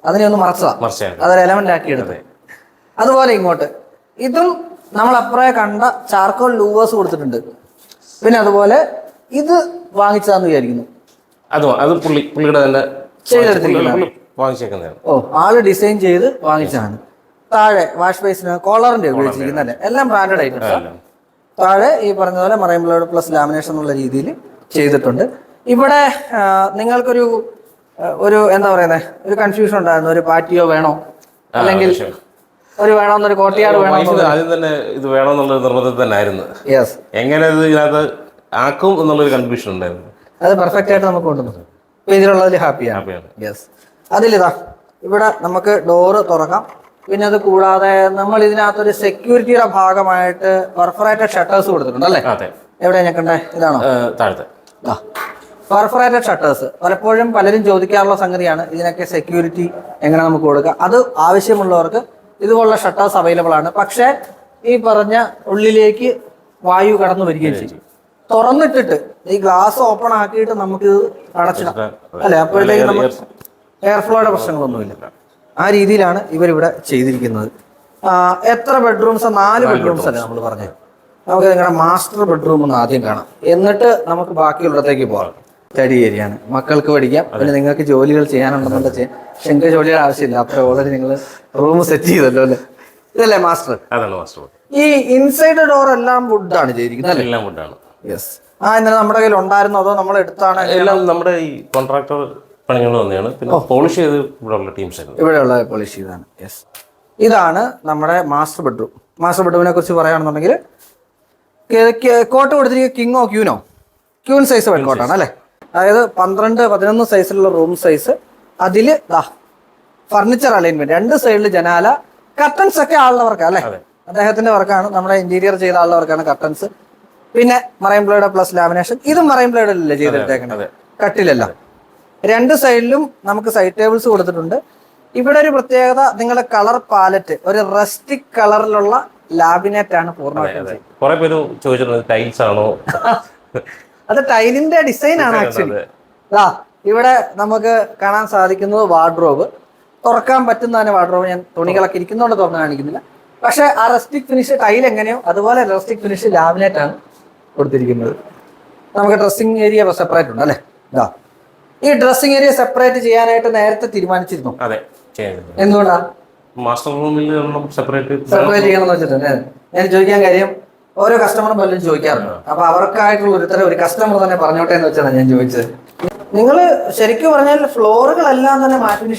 അതിനെ ഒന്ന് മറച്ചതാ. അതൊരു എലമെന്റ് ആക്കി എടുത്തത് അതുപോലെ ഇങ്ങോട്ട്. ഇതും നമ്മൾ അപ്പുറേ കണ്ട ചാർക്കോൾ ലൂവേഴ്സ് കൊടുത്തിട്ടുണ്ട്. പിന്നെ അതുപോലെ ഇത് വാങ്ങിച്ചതാന്ന് വിചാരിക്കുന്നു. അതോ അത് പുള്ളി പുള്ളിയുടെ തന്നെ വാങ്ങിച്ചേക്കുന്നതാണ്. ഓ ആൾ ഡിസൈൻ ചെയ്ത് വാങ്ങിച്ചതാണ്. താഴെ വാഷ് ബേസിന് കോളറിന്റെ ഉപയോഗിച്ചിരിക്കുന്നത് അല്ലേ? എല്ലാം ബ്രാൻഡഡ് ഐറ്റംസ് താഴെ ഈ പറഞ്ഞ പോലെ മറൈൻ ബ്ലേഡ് പ്ലസ് ലാമിനേഷൻ എന്നുള്ള രീതിയിൽ ചെയ്തിട്ടുണ്ട്. ഇവിടെ നിങ്ങൾക്കൊരു ഒരു എന്താ പറയുന്നത് ഒരു കൺഫ്യൂഷൻ ഉണ്ടായിരുന്നു. ഒരു പാറ്റിയോ വേണോ? അല്ലെങ്കിൽ ഒരു വേണമെന്നൊരു കോട്ടിയാട് വേണോ ആദ്യം തന്നെ ഇത് വേണമെന്നുള്ള നിർബന്ധത്തിൽ തന്നെ ആയിരുന്നു യെസ് എങ്ങനെ ഇത് ഇതിനകത്ത് ആക്കും എന്നുള്ളൊരു കൺഫ്യൂഷൻ ഉണ്ടായിരുന്നു. അത് പെർഫെക്റ്റ് ആയിട്ട് നമുക്ക് കൊണ്ടുവന്നു. അപ്പൊ ഇതിലുള്ളതിൽ ഹാപ്പിയാണ് യെസ് അതിലിതാ ഇവിടെ നമുക്ക് ഡോറ് തുറക്കാം. പിന്നെ അത് കൂടാതെ നമ്മൾ ഇതിനകത്തൊരു സെക്യൂരിറ്റിയുടെ ഭാഗമായിട്ട് പെർഫറേറ്റഡ് ഷട്ടേഴ്സ് കൊടുത്തിട്ടുണ്ട് അല്ലേ? അതെ. എവിടെ ഞെക്കണ്ടേ? ഇതാണോ? താഴത്തെ. താഴത്തെ പെർഫറേറ്റഡ് ഷട്ടേഴ്സ് പലപ്പോഴും പലരും ചോദിക്കാറുള്ള സംഗതിയാണ് ഇതിനൊക്കെ സെക്യൂരിറ്റി എങ്ങനെ നമുക്ക് കൊടുക്കുക അത് ആവശ്യമുള്ളവർക്ക് ഇതുപോലുള്ള ഷട്ടേഴ്സ് അവൈലബിൾ ആണ്. പക്ഷേ ഈ പറഞ്ഞ ഉള്ളിലേക്ക് വായു കടന്നു വരികയും ചെയ്യും. തുറന്നിട്ടിട്ട് ഈ ഗ്ലാസ് ഓപ്പൺ ആക്കിയിട്ട് നമുക്ക് ഇത് അടച്ചിടാം അല്ലെ? അപ്പോഴത്തേക്ക് നമുക്ക് എയർ ഫ്ലോയുടെ പ്രശ്നങ്ങളൊന്നുമില്ല. ആ രീതിയിലാണ് ഇവരിവിടെ ചെയ്തിരിക്കുന്നത്. എത്ര ബെഡ്റൂംസ് നാല് ബെഡ്റൂംസ് അല്ലേ നമ്മൾ പറഞ്ഞത്. നമുക്ക് നിങ്ങളുടെ മാസ്റ്റർ ബെഡ്റൂം ഒന്ന് ആദ്യം കാണാം. എന്നിട്ട് നമുക്ക് ബാക്കിയുള്ളടത്തേക്ക് പോകാം. സ്റ്റഡി ഏരിയയാണ്. മക്കൾക്ക് പഠിക്കാം. പിന്നെ നിങ്ങൾക്ക് ജോലികൾ ചെയ്യാനുണ്ടെന്നുള്ള ചെയ്യാം. പക്ഷെ എനിക്ക് ജോലിയുടെ ആവശ്യമില്ല. അത്ര ഓൾറെഡി നിങ്ങൾ റൂം സെറ്റ് ചെയ്തല്ലോ അല്ലേ? ഇതല്ലേ മാസ്റ്റർ അതാണ് മാസ്റ്റർ ഈ ഇൻസൈഡ് ഡോർ എല്ലാം വുഡാണ് ചെയ്തിരിക്കുന്നത് അല്ലേ? എല്ലാം യെസ് ആ ഇന്നലെ നമ്മുടെ കയ്യിൽ ഉണ്ടായിരുന്നോ? അതോ നമ്മൾ എടുത്താണ് എല്ലാം നമ്മുടെ ഈ കോൺട്രാക്ടർ പണികൾ തന്നെയാണ് പിന്നെ പോളിഷ് ചെയ്ത് ഇവിടെയുള്ള ടീംസ് ഇവിടെയുള്ള പോളിഷ് ചെയ്താണ് യെസ് ഇതാണ് നമ്മുടെ മാസ്റ്റർ ബെഡ്റൂം മാസ്റ്റർ ബെഡ്റൂമിനെ കുറിച്ച് പറയുകയാണെന്നുണ്ടെങ്കിൽ കോട്ട് കൊടുത്തിരിക്കുക കിങ്ങോ ക്യൂനോ ക്യൂൻ സൈസ് വെൽക്കോട്ടാണ് അല്ലേ? അതായത് പന്ത്രണ്ട് പതിനൊന്ന് സൈസിലുള്ള റൂം സൈസ് അതിൽ ദാ ഫർണിച്ചർ അലൈൻമെന്റ് രണ്ട് സൈഡിൽ ജനാല കർട്ടൻസ് ഒക്കെ ആളുടെ വർക്കാണ് അല്ലേ അദ്ദേഹത്തിന്റെ വർക്കാണ് നമ്മുടെ ഇന്റീരിയർ ചെയ്ത ആളുടെ വർക്കാണ് കർട്ടൻസ് പിന്നെ മറൈൻ ബ്ലേഡ് പ്ലസ് ലാമിനേഷൻ ഇതും മറൈൻ ബ്ലേഡിലല്ലേ ചെയ്തിട്ടേക്കുന്നത് കട്ടിലല്ല. രണ്ട് സൈഡിലും നമുക്ക് സൈഡ് ടേബിൾസ് കൊടുത്തിട്ടുണ്ട്. ഇവിടെ ഒരു പ്രത്യേകത നിങ്ങളുടെ കളർ പാലറ്റ് ഒരു റസ്റ്റിക് കളറിലുള്ള ലാബിനേറ്റ് ആണ് പൂർണമായിട്ടും ചോദിച്ചിട്ടുള്ളത് ടൈൽസ് ആണോ? അത് ടൈലിന്റെ ഡിസൈൻ ആണ് ആക്ച്വലി. ആ ഇവിടെ നമുക്ക് കാണാൻ സാധിക്കുന്നത് വാർഡ്രോബ്. തുറക്കാൻ പറ്റുന്നതാണ് വാർഡ്രോബ്. ഞാൻ തുണികളൊക്കെ ഇരിക്കുന്നതുകൊണ്ട് തുറന്ന് കാണിക്കുന്നില്ല. പക്ഷെ ആ റെസ്റ്റിക് ഫിനിഷ് ടൈൽ എങ്ങനെയോ അതുപോലെ റെസ്റ്റിക് ഫിനിഷ് ലാമിനേറ്റ് ആണ് കൊടുത്തിരിക്കുന്നത്. നമുക്ക് ഡ്രസ്സിംഗ് ഏരിയ സെപ്പറേറ്റ് ഉണ്ട് അല്ലേ? ഇതാ ഈ ഡ്രസ്സിംഗ് ഏരിയ സെപ്പറേറ്റ് ചെയ്യാനായിട്ട് നേരത്തെ തീരുമാനിച്ചിരുന്നു? അതെ എന്തുകൊണ്ടാ? മാസ്റ്റർ റൂമിൽ സെപ്പറേറ്റ് സെപ്പറേറ്റ് ചെയ്യണമെന്ന് വെച്ചിട്ടുണ്ട് ഞാൻ ചോദിക്കാൻ കാര്യം ഓരോ കസ്റ്റമറും പലരും ചോദിക്കാറുണ്ട്. അപ്പൊ അവർക്കായിട്ടുള്ള ഒരുത്തരം ഒരു കസ്റ്റമർ തന്നെ പറഞ്ഞോട്ടെ എന്ന് വെച്ചാണ് ഞാൻ ചോദിച്ചത്. നിങ്ങൾ ശരിക്കും പറഞ്ഞാൽ ഫ്ലോറുകളെല്ലാം തന്നെ മാറ്റി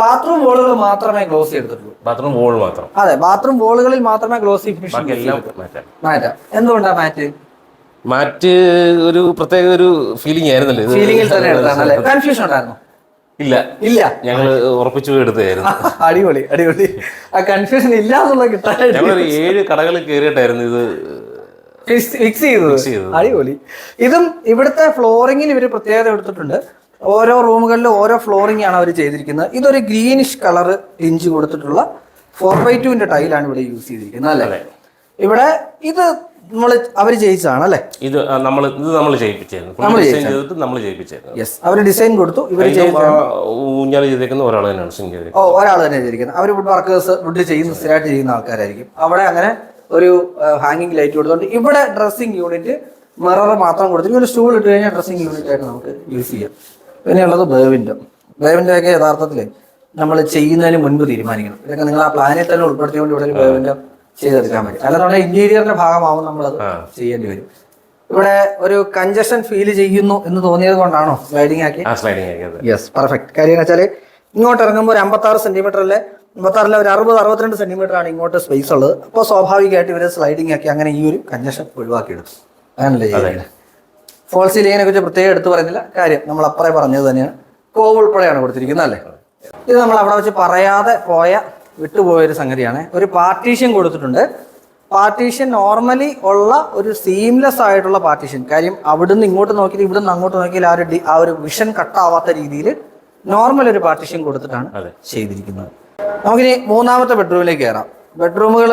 ബാത്റൂം വോളുകൾ മാത്രമേ ഗ്ലോസ് ചെയ്തിട്ടുള്ളൂ. ബാത്റൂം വോൾ മാത്രം. അതെ ബാത്റൂം വോളുകളിൽ മാത്രമേ ഗ്ലോസ് മാറ്റാം. എന്തുകൊണ്ടാ മാറ്റ്? മാറ്റ് ഒരു പ്രത്യേക ഒരു ഫീലിംഗ് ആയിരുന്നല്ലേ ഫീലിംഗിൽ തന്നെ കൺഫ്യൂഷൻ ഉണ്ടായിരുന്നു? ഇല്ല. ഇല്ല. ഞങ്ങൾ ഉറപ്പിച്ചു എടുത്തായിരുന്നു അടിപൊളി അടിപൊളി. ആ കൺഫ്യൂഷൻ ഇല്ല എന്നുള്ള കിട്ടാനായിട്ട് ഏഴ് കടകളിൽ കയറിയിട്ടായിരുന്നു ഇത് ഫിക്സ് ചെയ്തു ചെയ്തത്. അടിപൊളി. ഇതും ഇവിടുത്തെ ഫ്ലോറിങ്ങിന് ഇവർ പ്രത്യേകത എടുത്തിട്ടുണ്ട്. ഓരോ റൂമുകളിലും ഓരോ ഫ്ലോറിംഗ് ആണ് അവർ ചെയ്തിരിക്കുന്നത്. ഇതൊരു ഗ്രീനിഷ് കളർ ഇഞ്ച് കൊടുത്തിട്ടുള്ള ഫോർ ബൈ ടുവിന്റെ ടൈലാണ് ഇവിടെ യൂസ് ചെയ്തിരിക്കുന്നത് അല്ലേ? ഇവിടെ ഇത് നമ്മൾ അവർ ജയിച്ചതാണ് അല്ലേ? ഇത് നമ്മൾ ഇത് നമ്മൾ ജയിപ്പിച്ചായിരുന്നു ഡിസൈൻ ചെയ്തിട്ട് നമ്മൾ ജയിപ്പിച്ചായിരുന്നു യെസ് അവർ ഡിസൈൻ കൊടുത്തു ഇവർ ഊഞ്ഞാൽ ചെയ്തേക്കുന്ന ഒരാൾ തന്നെയാണ് സിംഗ് ചെയ്തത് ഓ ഒരാൾ തന്നെ ചെയ്തിരിക്കുന്നത്. അവർ വുഡ് വർക്കേഴ്സ് വുഡ് ചെയ്യുന്ന സ്ഥിരമായിട്ട് ചെയ്യുന്ന ആൾക്കാരായിരിക്കും. അവിടെ അങ്ങനെ ഒരു ഹാങ്ങിങ് ലൈറ്റ് കൊടുത്തുകൊണ്ട് ഇവിടെ ഡ്രസ്സിംഗ് യൂണിറ്റ് മിറർ മാത്രം കൊടുത്തിട്ട് ഒരു സ്റ്റൂൾ ഇട്ട് കഴിഞ്ഞാൽ ഡ്രസ്സിംഗ് യൂണിറ്റ് ആയിട്ട് നമുക്ക് യൂസ് ചെയ്യാം. പിന്നെയുള്ളത് ബേവിന്റെ ബേവിന്റെ ഒക്കെ യഥാർത്ഥത്തിൽ നമ്മൾ ചെയ്യുന്നതിന് മുൻപ് തീരുമാനിക്കണം. ഇതൊക്കെ നിങ്ങൾ ആ പ്ലാനിൽ തന്നെ ഉൾപ്പെടുത്തിക്കൊണ്ട് ഇവിടെ ഒരു ബേവിന്റെ ചെയ്തെടുക്കാൻ പറ്റും. അല്ലാതെ ഇന്റീരിയറിന്റെ ഭാഗമാവും നമ്മൾ ചെയ്യേണ്ടി വരും. ഇവിടെ ഒരു കഞ്ചഷൻ ഫീൽ ചെയ്യുന്നു എന്ന് തോന്നിയത് കൊണ്ടാണോ സ്ലൈഡിംഗ് ആക്കി? ആക്കിയത് യെസ് പെർഫെക്റ്റ് കാര്യം വെച്ചാൽ വെച്ചാൽ ഇങ്ങോട്ട് ഇറങ്ങുമ്പോൾ ഒരു അമ്പത്താറ് സെന്റിമീറ്ററിലെ അമ്പത്താറിലെ ഒരു അറുപത് അറുപത്തിരണ്ട് സെന്റിമീറ്റർ ആണ് ഇങ്ങോട്ട് സ്പേസ് ഉള്ളത്. അപ്പോൾ സ്വാഭാവികമായിട്ട് ഇവർ സ്ലൈഡിംഗ് ആക്കി അങ്ങനെ ഈ ഒരു കഞ്ചഷൻ ഒഴിവാക്കിയെടുത്തു അങ്ങനല്ലേ ചെയ്യുന്നത് ലൈനെ കുറിച്ച് പ്രത്യേകം എടുത്തു പറയുന്നില്ല. കാര്യം നമ്മൾ അപ്പറേ പറഞ്ഞത് തന്നെയാണ്. കോവ് ഉൾപ്പെടെയാണ് കൊടുത്തിരിക്കുന്നത് അല്ലേ? ഇത് നമ്മൾ അവിടെ വെച്ച് പറയാതെ പോയ വിട്ടുപോയ ഒരു സംഗതിയാണ്. ഒരു പാർട്ടീഷൻ കൊടുത്തിട്ടുണ്ട്. പാർട്ടീഷൻ നോർമലി ഉള്ള ഒരു സീംലെസ് ആയിട്ടുള്ള പാർട്ടീഷൻ കാര്യം അവിടുന്ന് ഇങ്ങോട്ട് നോക്കിയിട്ട് ഇവിടുന്ന് അങ്ങോട്ട് നോക്കിയാൽ ആ ഒരു ഡി- ആ ഒരു വിഷൻ കട്ടാവാത്ത രീതിയിൽ നോർമൽ ഒരു പാർട്ടീഷൻ കൊടുത്തിട്ടാണ് ചെയ്തിരിക്കുന്നത്. നമുക്കിനി മൂന്നാമത്തെ ബെഡ്റൂമിലേക്ക് കയറാം. ബെഡ്റൂമുകൾ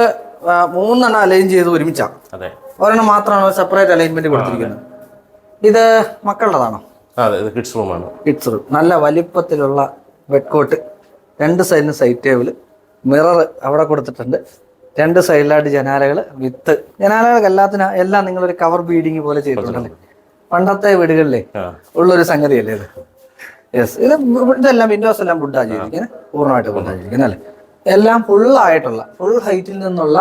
മൂന്നെണ്ണം അലൈൻ ചെയ്ത് ഒരുമിച്ചാണ് ഒരെണ്ണം മാത്രമാണ് സെപ്പറേറ്റ് അലൈൻമെന്റ് കൊടുത്തിരിക്കുന്നത്. ഇത് മക്കളുടേതാണോ? കിഡ്സ് റൂമാണ് കിഡ്സ് റൂം നല്ല വലിപ്പത്തിലുള്ള ബെഡ് കോട്ട് രണ്ട് സൈഡിന് സൈഡ് ടേബിൾ മിറർ അവിടെ കൊടുത്തിട്ടുണ്ട്. രണ്ട് സൈഡിലായിട്ട് ജനാലകൾ വിത്ത്. ജനാലകൾക്ക് എല്ലാത്തിനും എല്ലാം നിങ്ങളൊരു കവർ ബീഡിങ് പോലെ ചെയ്തിട്ടുണ്ടല്ലേ പണ്ടത്തെ വീടുകളിലെ ഉള്ളൊരു സംഗതിയല്ലേ ഇത്? യെസ് ഇത് ഇതെല്ലാം വിൻഡോസ് എല്ലാം ഫുഡാ ചെയ്തിരിക്കുന്നത് പൂർണമായിട്ട് ഫുഡാ ചെയ്തിരിക്കുന്നത് അല്ലേ? എല്ലാം ഫുൾ ആയിട്ടുള്ള ഫുൾ ഹൈറ്റിൽ നിന്നുള്ള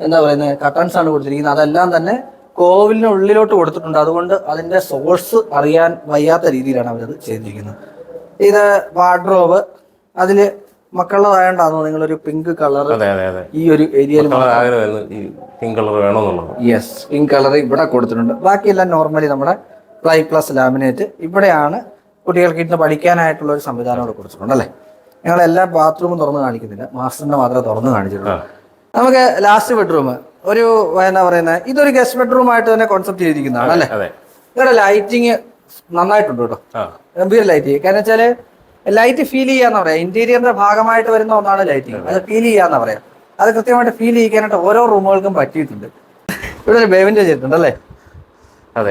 എന്താ പറയുന്നത് കട്ടൺസ് ആണ് കൊടുത്തിരിക്കുന്നത്. അതെല്ലാം തന്നെ കോവിലിന് ഉള്ളിലോട്ട് കൊടുത്തിട്ടുണ്ട്. അതുകൊണ്ട് അതിന്റെ സോഴ്സ് അറിയാൻ വയ്യാത്ത രീതിയിലാണ് അവരത് ചെയ്തിരിക്കുന്നത്. ഇത് വാർഡ്രോബ് അതിൽ മക്കളുടേതായോണ്ടാണോ നിങ്ങളൊരു പിങ്ക് കളർ അതെ അതെ അതെ. ഈ ഒരു ഏരിയയിൽ ആഗ്രഹമായിരുന്നു ഈ പിങ്ക് കളർ വേണമെന്നുള്ളത്. യെസ് പിങ്ക് കളർ ഇവിടെ കൊടുത്തിട്ടുണ്ട്. ബാക്കിയെല്ലാം നോർമലി നമ്മുടെ പ്ലൈ പ്ലസ് ലാമിനേറ്റ് ഇവിടെയാണ് കുട്ടികൾക്ക് ഇരുന്ന് പഠിക്കാനായിട്ടുള്ള ഒരു സംവിധാനം ഇവിടെ കൊടുത്തിട്ടുണ്ട് അല്ലേ? ഞങ്ങൾ എല്ലാ ബാത്റൂമും തുറന്ന് കാണിക്കുന്നില്ല. മാസ്റ്ററിന്റെ മാത്രമേ തുറന്ന് കാണിച്ചിട്ടുള്ളൂ. നമുക്ക് ലാസ്റ്റ് ബെഡ്റൂം ഒരു എന്താ പറയുന്നത് ഇതൊരു ഗസ്റ്റ് ബെഡ്റൂം ആയിട്ട് തന്നെ കോൺസെപ്റ്റ് ചെയ്തിരിക്കുന്നതാണ് അല്ലേ? ഇവിടെ ലൈറ്റിങ് നന്നായിട്ടുണ്ട് കേട്ടോ. ഗംഭീര ലൈറ്റ് കാരണം വെച്ചാൽ ലൈറ്റ് ഫീൽ ചെയ്യാന്ന് പറയാം. ഇന്റീരിയറിന്റെ ഭാഗമായിട്ട് വരുന്ന ഒന്നാണ് ലൈറ്റിംഗ് അത്. ഫീൽ ചെയ്യാന്ന് പറയാം. അത് കൃത്യമായിട്ട് ഫീൽ ചെയ്യിക്കാനായിട്ട് ഓരോ റൂമുകൾക്കും പറ്റിയിട്ടുണ്ട്. ഇവിടെ ഒരു ബേവിൻഡോ ചെയ്തിട്ടുണ്ട് അല്ലേ?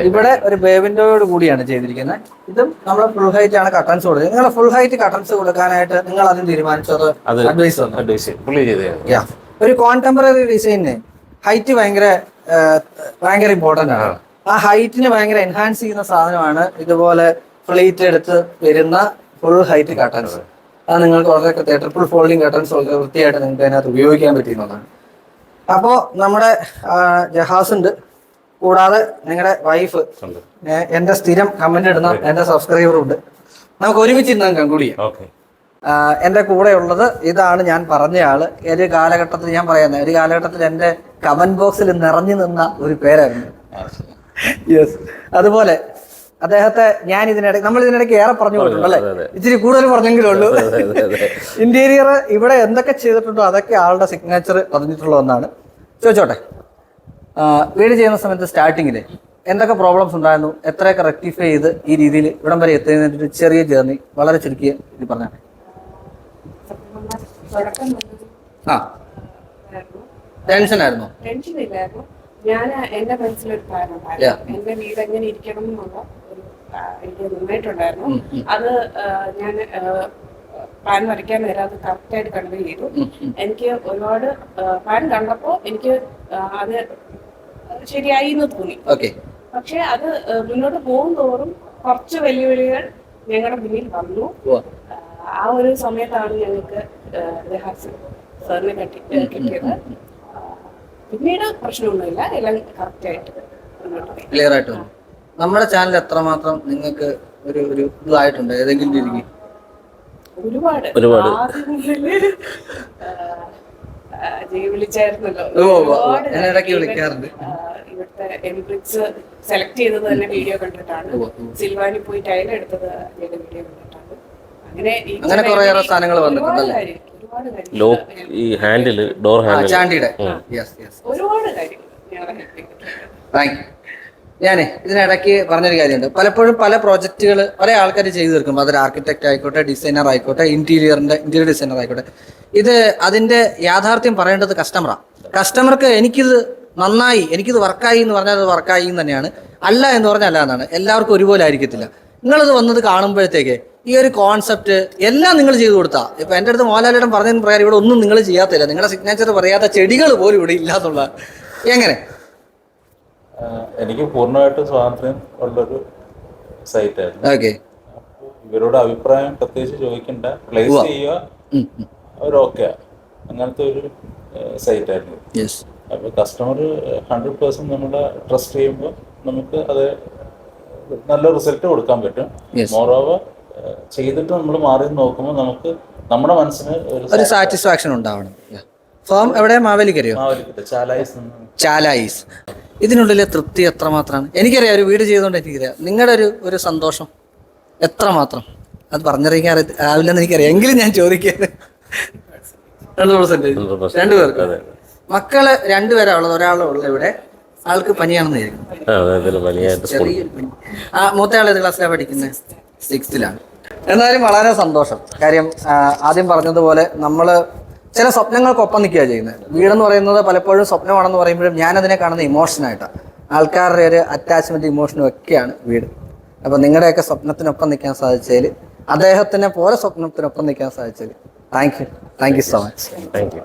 ഇവിടെ ഒരു ബേവിൻഡോയോട് കൂടിയാണ് ചെയ്തിരിക്കുന്നത്. ഇതും നമ്മൾ ഫുൾ ഹൈറ്റ് ആണ് കട്ടൻസ് കൊടുത്തത് നിങ്ങൾ ഫുൾ ഹൈറ്റ് കട്ടൻസ് കൊടുക്കാനായിട്ട് നിങ്ങൾ അതിന് തീരുമാനിച്ചത് അഡ്വൈസ് അഡ്വൈസ്. ഒരു കോൺടെമ്പററി ഡിസൈനിന് ഹൈറ്റ് ഭയങ്കര ഭയങ്കര ഇമ്പോർട്ടന്റ് ആണ്. ആ. ഹൈറ്റിന് ഭയങ്കര എൻഹാൻസ് ചെയ്യുന്ന സാധനമാണ് ഇതുപോലെ ഫ്ലീറ്റ് എടുത്ത് വരുന്ന ഫുൾ ഹൈറ്റ് കട്ടൻസ് അത്. നിങ്ങൾക്ക് വളരെ ട്രിപ്പിൾ ഫോൾഡിങ് കട്ടൻസ് വളരെ വൃത്തിയായിട്ട് നിങ്ങൾക്ക് അതിനകത്ത് ഉപയോഗിക്കാൻ പറ്റുന്നതാണ് അപ്പോൾ നമ്മുടെ ജഹാസ് ഉണ്ട്. കൂടാതെ നിങ്ങളുടെ വൈഫ് എന്റെ സ്ഥിരം കമന്റ് ഇടുന്ന എന്റെ സബ്സ്ക്രൈബറും ഉണ്ട്. നമുക്ക് ഒരുമിച്ച് ഇന്ന് കൺക്ലൂഡ് ചെയ്യാം. എന്റെ കൂടെ ഉള്ളത് ഇതാണ് ഞാൻ പറഞ്ഞ ആൾ ഒരു കാലഘട്ടത്തിൽ ഞാൻ പറയുന്നത് ഒരു കാലഘട്ടത്തിൽ എന്റെ കമന്റ് ബോക്സിൽ നിറഞ്ഞു നിന്ന ഒരു പേരായിരുന്നു. യെസ് അതുപോലെ അദ്ദേഹത്തെ ഞാൻ ഇതിനിടയ്ക്ക് നമ്മൾ ഇതിനിടയ്ക്ക് ഏറെ പറഞ്ഞു കൊടുത്തിട്ടുണ്ട് അതെ, അല്ലേ ഇച്ചിരി കൂടുതൽ പറഞ്ഞെങ്കിലേ ഉള്ളൂ. ഇന്റീരിയർ ഇവിടെ എന്തൊക്കെ ചെയ്തിട്ടുണ്ടോ? അതൊക്കെ ആളുടെ സിഗ്നേച്ചർ പറഞ്ഞിട്ടുള്ള ഒന്നാണ്. ചോദിച്ചോട്ടെ. വീട് ചെയ്യുന്ന സമയത്ത് സ്റ്റാർട്ടിങ്ങിൽ എന്തൊക്കെ പ്രോബ്ലംസ് ഉണ്ടായിരുന്നു? എത്രയൊക്കെ റെക്ടിഫൈ ചെയ്ത് ഈ രീതിയിൽ ഇവിടം വരെ എത്തിയതിനൊരു ഒരു ചെറിയ ജേർണി വളരെ ചുരുക്കിയ ഇത് പറഞ്ഞാൽ ആ. ടെൻഷൻ ആയിരുന്നു? ടെൻഷൻ ഇല്ലായിരുന്നു. ഞാൻ എന്റെ മനസ്സിലൊരു പ്ലാൻ. ഉണ്ടായിരുന്നു. എന്റെ വീട് എങ്ങനെ ഇരിക്കണം എന്നുള്ള എനിക്ക് നന്നായിട്ടുണ്ടായിരുന്നു. ഉം. അത് ഞാൻ പാൻ വരയ്ക്കാൻ നേരം അത് കറക്റ്റായിട്ട് കൺവേ ചെയ്തു. എനിക്ക് ഒരുപാട് പാൻ കണ്ടപ്പോൾ എനിക്ക് അത് ശരിയായി എന്ന് തോന്നി. പക്ഷെ അത് മുന്നോട്ട് പോകും തോറും കുറച്ച് വെല്ലുവിളികൾ ഞങ്ങളുടെ മുന്നിൽ വന്നു. ആ, ഒരു സമയത്താണ് ഞങ്ങൾക്ക് സാറിനെ കട്ടി കിട്ടിയത്. പിന്നീട് പ്രശ്നമൊന്നുമില്ല. എല്ലാം കറക്റ്റായിട്ട് മുന്നോട്ട് പോയി. നമ്മുടെ ചാനൽ എത്രമാത്രം നിങ്ങൾക്ക് ഒരു ഒരു ഇതായിട്ടുണ്ട്? ഏതെങ്കിലും രീതിക്ക്. ഒരുപാട്. ഒരുപാട്. വിളിച്ചായിരുന്നല്ലോ. ഞാൻ ഇടയ്ക്ക് വിളിക്കാറുണ്ട്. ഇവിടുത്തെ എംബ്രിക്സ് സെലക്ട് ചെയ്തത് തന്നെ വീഡിയോ കണ്ടിട്ടാണ്. സിൽവാനി പോയി ടൈൽ എടുത്തത് വീഡിയോ കണ്ടിട്ടാണ്. അങ്ങനെ കുറേയേറെ സാധനങ്ങൾ വന്നിട്ടുണ്ടല്ലേ? ഒരുപാട് കാര്യം. ലോക്ക് ഈ ഹാൻഡിൽ ഡോർ ഹാൻഡിൽ ചാണ്ടിയുടെ. യെസ് യെസ് ഒരുപാട് കാര്യങ്ങൾ ഞങ്ങളെ ഹെൽപ്പ് താങ്ക് യു ഞാനേ ഇതിനിടയ്ക്ക് പറഞ്ഞൊരു കാര്യമുണ്ട്. പലപ്പോഴും പല പ്രോജക്റ്റുകൾ പല ആൾക്കാർ ചെയ്തു തീർക്കും. അതൊരു ആർക്കിടെക്ട് ആയിക്കോട്ടെ ഡിസൈനർ ആയിക്കോട്ടെ ഇന്റീരിയറിന്റെ ഇന്റീരിയർ ഡിസൈനർ ആയിക്കോട്ടെ. ഇത് അതിന്റെ യാഥാർത്ഥ്യം പറയേണ്ടത് കസ്റ്റമറാണ് കസ്റ്റമർക്ക് എനിക്കിത് നന്നായി എനിക്കിത് വർക്കായി എന്ന് പറഞ്ഞാൽ അത് വർക്കായി എന്ന് തന്നെയാണ്. അല്ല എന്ന് പറഞ്ഞാൽ അല്ല എന്നാണ്. എല്ലാവർക്കും ഒരുപോലെ ആയിരിക്കത്തില്ല. നിങ്ങളിത് വന്നത് കാണുമ്പോഴത്തേക്ക് ഈ ഒരു കോൺസെപ്റ്റ് എല്ലാം നിങ്ങൾ ചെയ്തു കൊടുത്താ. ഇപ്പൊ എന്റെ അടുത്ത് മോഹൻലാലിടം പറഞ്ഞതിന് പ്രകാരം ഇവിടെ ഒന്നും നിങ്ങൾ ചെയ്യാത്തില്ല. നിങ്ങളുടെ സിഗ്നേച്ചർ പറയാത്ത ചെടികൾ പോലും ഇവിടെ ഇല്ല എന്നുള്ള എങ്ങനെ? എനിക്ക് പൂർണമായിട്ടും സ്വാതന്ത്ര്യം ഉള്ളൊരു സൈറ്റായിരുന്നു ഓക്കെ ഇവരോട് അഭിപ്രായം പ്രത്യേകിച്ച് ചോദിക്കണ്ട. പ്ലേസ് ചെയ്യുക അവരൊക്കെ അങ്ങനത്തെ ഒരു സൈറ്റായിരുന്നു അപ്പോൾ കസ്റ്റമർ ഹൺഡ്രഡ് പേഴ്സന്റ് നമ്മളെ ട്രസ്റ്റ് ചെയ്യുമ്പോൾ നമുക്ക് അത് നല്ല റിസൾട്ട് കൊടുക്കാൻ പറ്റും. മോറോവർ ചെയ്തിട്ട് നമ്മൾ മാറി നോക്കുമ്പോൾ നമുക്ക് നമ്മുടെ മനസ്സിന് ഒരു സാറ്റിസ്ഫാക്ഷൻ ഉണ്ടാവണം. ഫോം എവിടെ? മാവേലിക്കരയോ? ചാലായിസ് ചാലായിസ്. ഇതിനുള്ളിലെ തൃപ്തി എത്രമാത്രമാണ്? എനിക്കറിയാം ഒരു വീട് ചെയ്തുകൊണ്ട് എനിക്കറിയാം. നിങ്ങളുടെ ഒരു ഒരു സന്തോഷം എത്രമാത്രം? അത് പറഞ്ഞറിയിക്കാൻ ആവില്ലെന്ന് എനിക്കറിയാം. എങ്കിലും ഞാൻ ചോദിക്കുന്നത് രണ്ട് പെർസെന്റ് രണ്ടു പേർക്ക്. മക്കൾ രണ്ടുപേരാ ഉള്ളത് ഒരാളെ ഉള്ളത് ഇവിടെ. ആൾക്ക് പനിയാണെന്ന് വിചാരിക്കും ആ മൂത്തയാൾ ഏത് ക്ലാസ്സിലാണ് പഠിക്കുന്നത് സിക്സ്ത്തിലാണ് എന്നാലും വളരെ സന്തോഷം. കാര്യം ആദ്യം പറഞ്ഞതുപോലെ നമ്മൾ ചില സ്വപ്നങ്ങൾക്കൊപ്പം നിൽക്കുക ചെയ്യുന്നത്. വീടെന്ന് പറയുന്നത് പലപ്പോഴും സ്വപ്നമാണെന്ന് പറയുമ്പോഴും അതിനെ കാണുന്ന ഇമോഷനായിട്ടാണ് ആൾക്കാരുടെ ഒരു അറ്റാച്ച്മെന്റ് ഇമോഷനും ഒക്കെയാണ് വീട്. അപ്പൊ നിങ്ങളുടെയൊക്കെ സ്വപ്നത്തിനൊപ്പം നിൽക്കാൻ സാധിച്ചതിൽ അദ്ദേഹത്തിനെ പോലെ സ്വപ്നത്തിനൊപ്പം നിൽക്കാൻ സാധിച്ചതിൽ thank you thank you so much thank you